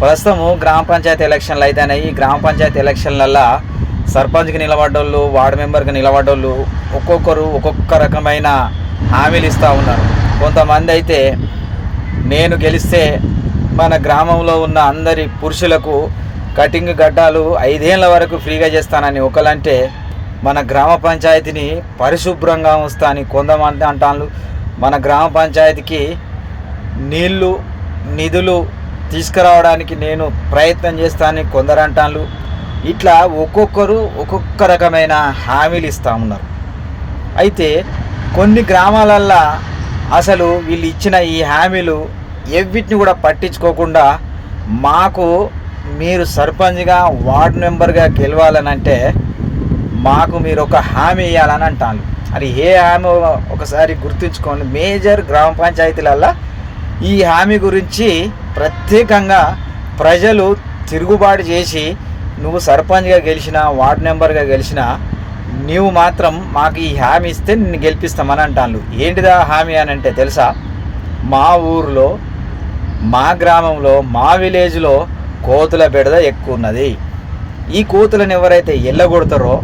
ప్రస్తుతము గ్రామ పంచాయతీ ఎలక్షన్లు అయితేనాయి ఈ గ్రామ పంచాయతీ ఎలక్షన్లల్లో సర్పంచ్కి నిలబడ్డోళ్ళు వార్డు మెంబర్కి నిలబడ్డోళ్ళు ఒక్కొక్కరు ఒక్కొక్క రకమైన హామీలు ఇస్తూ ఉన్నారు. కొంతమంది అయితే నేను గెలిస్తే మన గ్రామంలో ఉన్న అందరి పురుషులకు కటింగ్ గడ్డాలు ఐదేళ్ళ వరకు ఫ్రీగా చేస్తానని ఒకలంటే మన గ్రామ పంచాయతీని పరిశుభ్రంగా ఉంచుతాని కొంతమంది అంటాను మన గ్రామ పంచాయతీకి నీళ్ళు నిధులు తీసుకురావడానికి నేను ప్రయత్నం చేస్తానని కొందరు అంటాను ఇట్లా ఒక్కొక్కరు ఒక్కొక్క రకమైన హామీలు ఇస్తూ ఉన్నారు. అయితే కొన్ని గ్రామాలల్లో అసలు వీళ్ళు ఇచ్చిన ఈ హామీలు ఎవ్విటిని కూడా పట్టించుకోకుండా మాకు మీరు సర్పంచ్గా వార్డు మెంబర్గా గెలవాలని అంటే మాకు మీరు ఒక హామీ ఇవ్వాలని అంటాను అది ఏ హామీ ఒకసారి గుర్తుంచుకోండి. మేజర్ గ్రామ పంచాయతీలల్లో ఈ హామీ గురించి ప్రత్యేకంగా ప్రజలు తిరుగుబాటు చేసి నువ్వు సర్పంచ్గా గెలిచిన వార్డు మెంబర్గా గెలిచినా నీవు మాత్రం మాకు ఈ హామీ ఇస్తే నిన్ను గెలిపిస్తామని అంటాను ఏంటిదా హామీ అని అంటే తెలుసా? మా ఊర్లో మా గ్రామంలో మా విలేజ్లో కోతుల బెడద ఎక్కువ ఉన్నది. ఈ కోతులను ఎవరైతే ఎల్లగొడతారో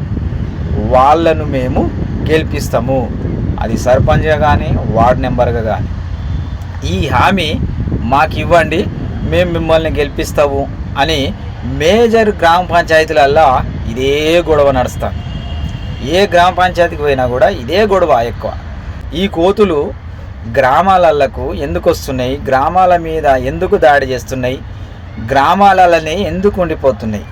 వాళ్ళను మేము గెలిపిస్తాము. అది సర్పంచ్గా కానీ వార్డు మెంబర్గా కానీ ఈ హామీ మాకు ఇవ్వండి మేము మిమ్మల్ని గెలిపిస్తాము అని మేజర్ గ్రామ పంచాయతీలల్లో ఇదే గొడవ నడుస్తాం ఏ గ్రామ పంచాయతీకి పోయినా కూడా ఇదే గొడవ ఎక్కువ. ఈ కోతులు గ్రామాలకు ఎందుకు వస్తున్నాయి? గ్రామాల మీద ఎందుకు దాడి చేస్తున్నాయి? గ్రామాలలోనే ఎందుకు ఉండిపోతున్నాయి?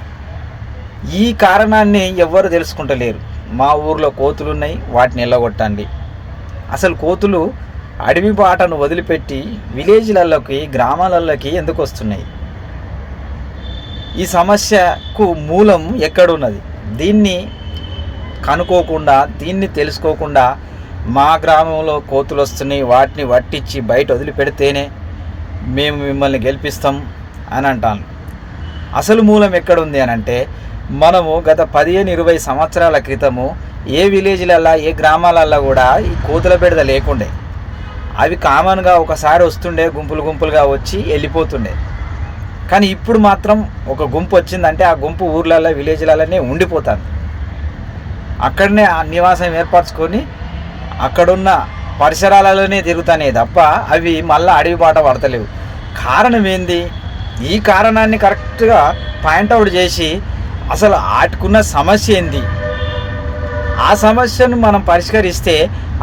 ఈ కారణాన్ని ఎవ్వరు తెలుసుకుంటలేరు. మా ఊర్లో కోతులు ఉన్నాయి వాటిని ఎల్లగొట్టండి. అసలు కోతులు అడవి బాటను వదిలిపెట్టి విలేజ్లలోకి గ్రామాలలోకి ఎందుకు వస్తున్నాయి? ఈ సమస్యకు మూలం ఎక్కడున్నది? దీన్ని కనుక్కోకుండా దీన్ని తెలుసుకోకుండా మా గ్రామంలో కోతులు వస్తున్నాయి. వాటిని వట్టించి బయట వదిలిపెడితేనే మేము మిమ్మల్ని గెలిపిస్తాం అని అంటాను. అసలు మూలం ఎక్కడుంది అని అంటే మనము గత పదిహేను ఇరవై సంవత్సరాల క్రితము ఏ విలేజ్లల్లో ఏ గ్రామాలల్లో కూడా ఈ కోతుల బెడద లేకుండే. అవి కామన్గా ఒకసారి వస్తుండే గుంపులు గుంపులుగా వచ్చి వెళ్ళిపోతుండే. కానీ ఇప్పుడు మాత్రం ఒక గుంపు వచ్చిందంటే ఆ గుంపు ఊర్లలో విలేజ్లలోనే ఉండిపోతుంది. అక్కడనే ఆ నివాసం ఏర్పరచుకొని అక్కడున్న పరిసరాలలోనే తిరుగుతానే తప్ప అవి మళ్ళీ అడవి బాట పడతలేవు. కారణం ఏంది? ఈ కారణాన్ని కరెక్ట్గా పాయింట్అవుట్ చేసి అసలు ఆటుకున్న సమస్య ఏంది? ఆ సమస్యను మనం పరిష్కరిస్తే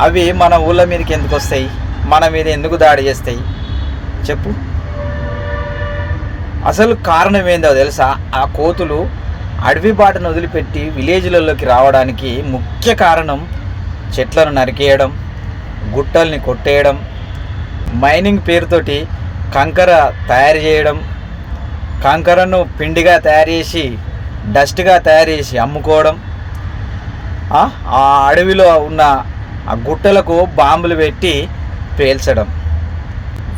అవి మన ఊళ్ళ మీదకి ఎందుకు వస్తాయి మన మీద ఎందుకు దాడి చేస్తాయి? చెప్పు. అసలు కారణం ఏందో తెలుసా? ఆ కోతులు అడవి బాటను వదిలిపెట్టి విలేజ్లలోకి రావడానికి ముఖ్య కారణం చెట్లను నరికేయడం గుట్టల్ని కొట్టేయడం మైనింగ్ పేరుతోటి కంకర తయారు చేయడం కంకరను పిండిగా తయారు చేసి డస్ట్గా తయారు చేసి అమ్ముకోవడం. ఆ ఆ అడవిలో ఉన్న ఆ గుట్టలకు బాంబులు పెట్టి పేల్చడం.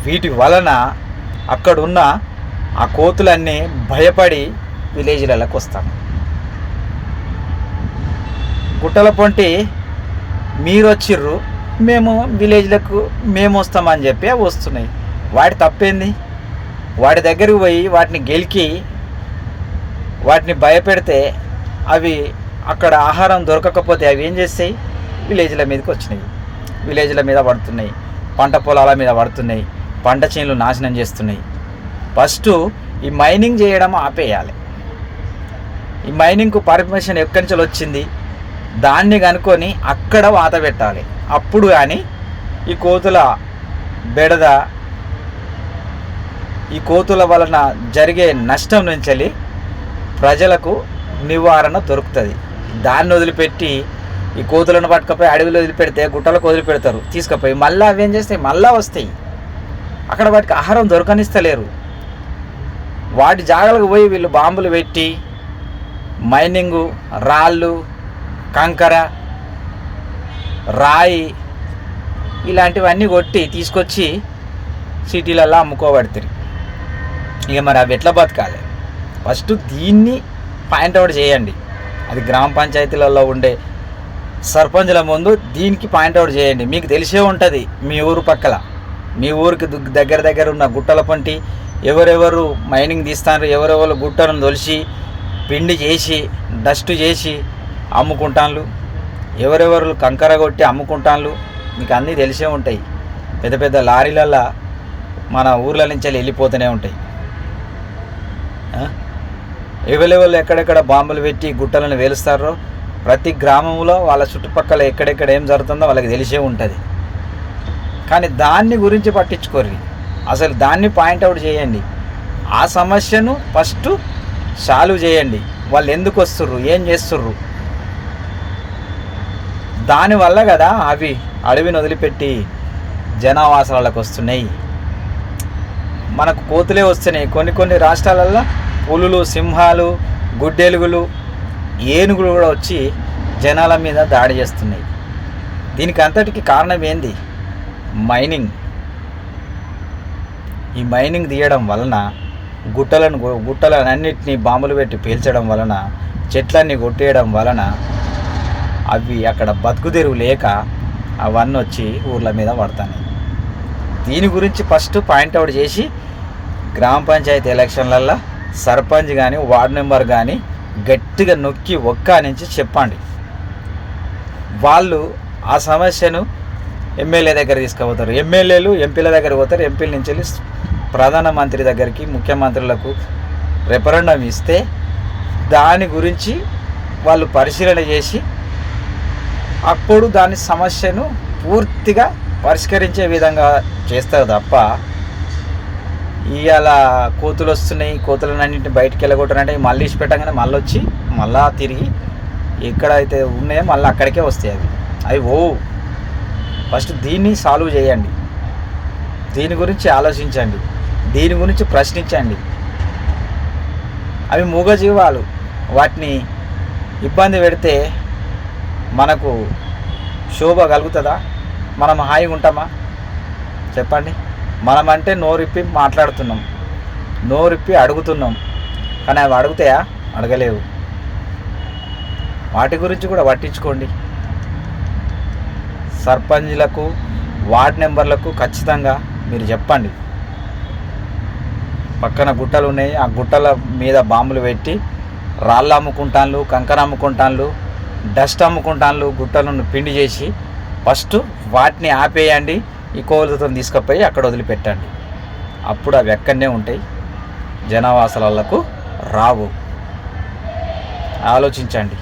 వీటి వలన అక్కడున్న ఆ కోతులన్నీ భయపడి విలేజ్లలోకి వస్తాం గుట్టల పొంటి మీరు వచ్చిర్రు మేము విలేజ్లకు మేము వస్తామని చెప్పి వస్తున్నాయి. వాటి తప్పేంది? వాటి దగ్గరికి పోయి వాటిని గెలికి వాటిని భయపెడితే అవి అక్కడ ఆహారం దొరకకపోతే అవి ఏం చేస్తాయి? విలేజ్ల మీదకి వచ్చినాయి. విలేజ్ల మీద పడుతున్నాయి. పంట పొలాల మీద పడుతున్నాయి. పంట చేనులు నాశనం చేస్తున్నాయి. ఫస్ట్ ఈ మైనింగ్ చేయడం ఆపేయాలి. ఈ మైనింగ్కు పర్మిషన్ ఎక్కడి నుంచి వచ్చింది? దాన్ని కనుక్కొని అక్కడ వాత పెట్టాలి. అప్పుడు కానీ ఈ కోతుల బెడద ఈ కోతుల వలన జరిగే నష్టం నుంచి ప్రజలకు నివారణ దొరుకుతుంది. దాన్ని వదిలిపెట్టి ఈ కోతులను పట్టుకపోయి అడవిలో వదిలిపెడితే గుట్టలకు వదిలిపెడతారు. తీసుకుపోయి మళ్ళీ అవి ఏం చేస్తాయి? మళ్ళీ వస్తాయి. అక్కడ వాటికి ఆహారం దొరకనిస్తలేరు. వాటి జాగలకు పోయి వీళ్ళు బాంబులు పెట్టి మైనింగు రాళ్ళు కంకర రాయి ఇలాంటివన్నీ కొట్టి తీసుకొచ్చి సిటీలలో అమ్ముకోబడతారు. ఇక మరి అవి ఎట్లా బతకాలి? ఫస్ట్ దీన్ని పాయింట్అవుట్ చేయండి. అది గ్రామ పంచాయతీలలో ఉండే సర్పంచుల ముందు దీనికి పాయింట్అవుట్ చేయండి. మీకు తెలిసే ఉంటుంది మీ ఊరు పక్కల. మీ ఊరికి దగ్గర దగ్గర ఉన్న గుట్టల పంటి ఎవరెవరు మైనింగ్ తీస్తారు ఎవరెవరు గుట్టలను తొలిసి పిండి చేసి డస్ట్ చేసి అమ్ముకుంటాన్లు ఎవరెవరు కంకర కొట్టి అమ్ముకుంటాన్లు మీకు అన్నీ తెలిసే ఉంటాయి. పెద్ద పెద్ద లారీలల్లో మన ఊర్ల నుంచి వెళ్ళిపోతూనే ఉంటాయి. ఎవరెవరు ఎక్కడెక్కడ బాంబులు పెట్టి గుట్టలను వేలుస్తారో ప్రతి గ్రామంలో వాళ్ళ చుట్టుపక్కల ఎక్కడెక్కడ ఏం జరుగుతుందో వాళ్ళకి తెలిసే ఉంటుంది. కానీ దాన్ని గురించి పట్టించుకోర్రి అసలు దాన్ని పాయింట్అవుట్ చేయండి. ఆ సమస్యను ఫస్ట్ సాల్వ్ చేయండి. వాళ్ళు ఎందుకు వస్తుర్రు? ఏం చేస్తుర్రు? దానివల్ల కదా అవి అడవిని వదిలిపెట్టి జనావాసాలకు వస్తున్నాయి. మనకు కోతులే వస్తున్నాయి. కొన్ని కొన్ని రాష్ట్రాలల్లో పులులు సింహాలు గుడ్డెలుగులు ఏనుగులు కూడా వచ్చి జనాల మీద దాడి చేస్తున్నాయి. దీనికి అంతటికి కారణం ఏంది? మైనింగ్. ఈ మైనింగ్ తీయడం వలన గుట్టలను గుట్టలన్నింటినీ బాంబులు పెట్టి పీల్చడం వలన చెట్లన్నీ కొట్టేయడం వలన అవి అక్కడ బతుకుదెరువు లేక అవన్నీ వచ్చి ఊర్ల మీద పడతాయి దీని గురించి ఫస్ట్ పాయింట్అవుట్ చేసి గ్రామ పంచాయతీ ఎలక్షన్లల్లో సర్పంచ్ కానీ వార్డు మెంబర్ కానీ గట్టిగా నొక్కి ఒక్క నుంచి చెప్పండి. వాళ్ళు ఆ సమస్యను ఎమ్మెల్యే దగ్గర తీసుకుపోతారు. ఎమ్మెల్యేలు ఎంపీల దగ్గర పోతారు. ఎంపీల నుంచి వెళ్ళి ప్రధానమంత్రి దగ్గరికి ముఖ్యమంత్రులకు రెఫరెండం ఇస్తే దాని గురించి వాళ్ళు పరిశీలన చేసి అప్పుడు దాని సమస్యను పూర్తిగా పరిష్కరించే విధంగా చేస్తారు తప్ప ఇవాళ కోతులు వస్తున్నాయి కోతులన్నింటిని బయటికి వెళ్ళగొట్టారంటే మళ్ళీ ఇచ్చి పెట్టగానే మళ్ళీ వచ్చి మళ్ళా తిరిగి ఎక్కడైతే ఉన్నాయో మళ్ళీ అక్కడికే వస్తాయి అవి. అవి ఓ ఫస్ట్ దీన్ని సాల్వ్ చేయండి. దీని గురించి ఆలోచించండి. దీని గురించి ప్రశ్నించండి. అవి మూగజీవాలు. వాటిని ఇబ్బంది పెడితే మనకు శోభ కలుగుతుందా? మనం హాయిగా ఉంటామా చెప్పండి. మనం అంటే నోరిప్పి మాట్లాడుతున్నాం. నోరిప్పి అడుగుతున్నాం. కానీ అవి అడుగుతాయా అడగలేవు. వాటి గురించి కూడా పట్టించుకోండి. సర్పంచ్లకు వార్డ్ నెంబర్లకు ఖచ్చితంగా మీరు చెప్పండి. పక్కన గుట్టలు ఉన్నాయి. ఆ గుట్టల మీద బాంబులు పెట్టి రాళ్ళు అమ్ముకుంటాన్లు కంకర అమ్ముకుంటాన్లు డస్ట్ అమ్ముకుంటాన్లు గుట్టలను పిండి చేసి ఫస్ట్ వాటిని ఆపేయండి. ఈ కోవలతో తీసుకుపోయి అక్కడ వదిలిపెట్టండి. అప్పుడు అవి ఎక్కడనే ఉంటాయి. జనావాసాలకు రావు. ఆలోచించండి.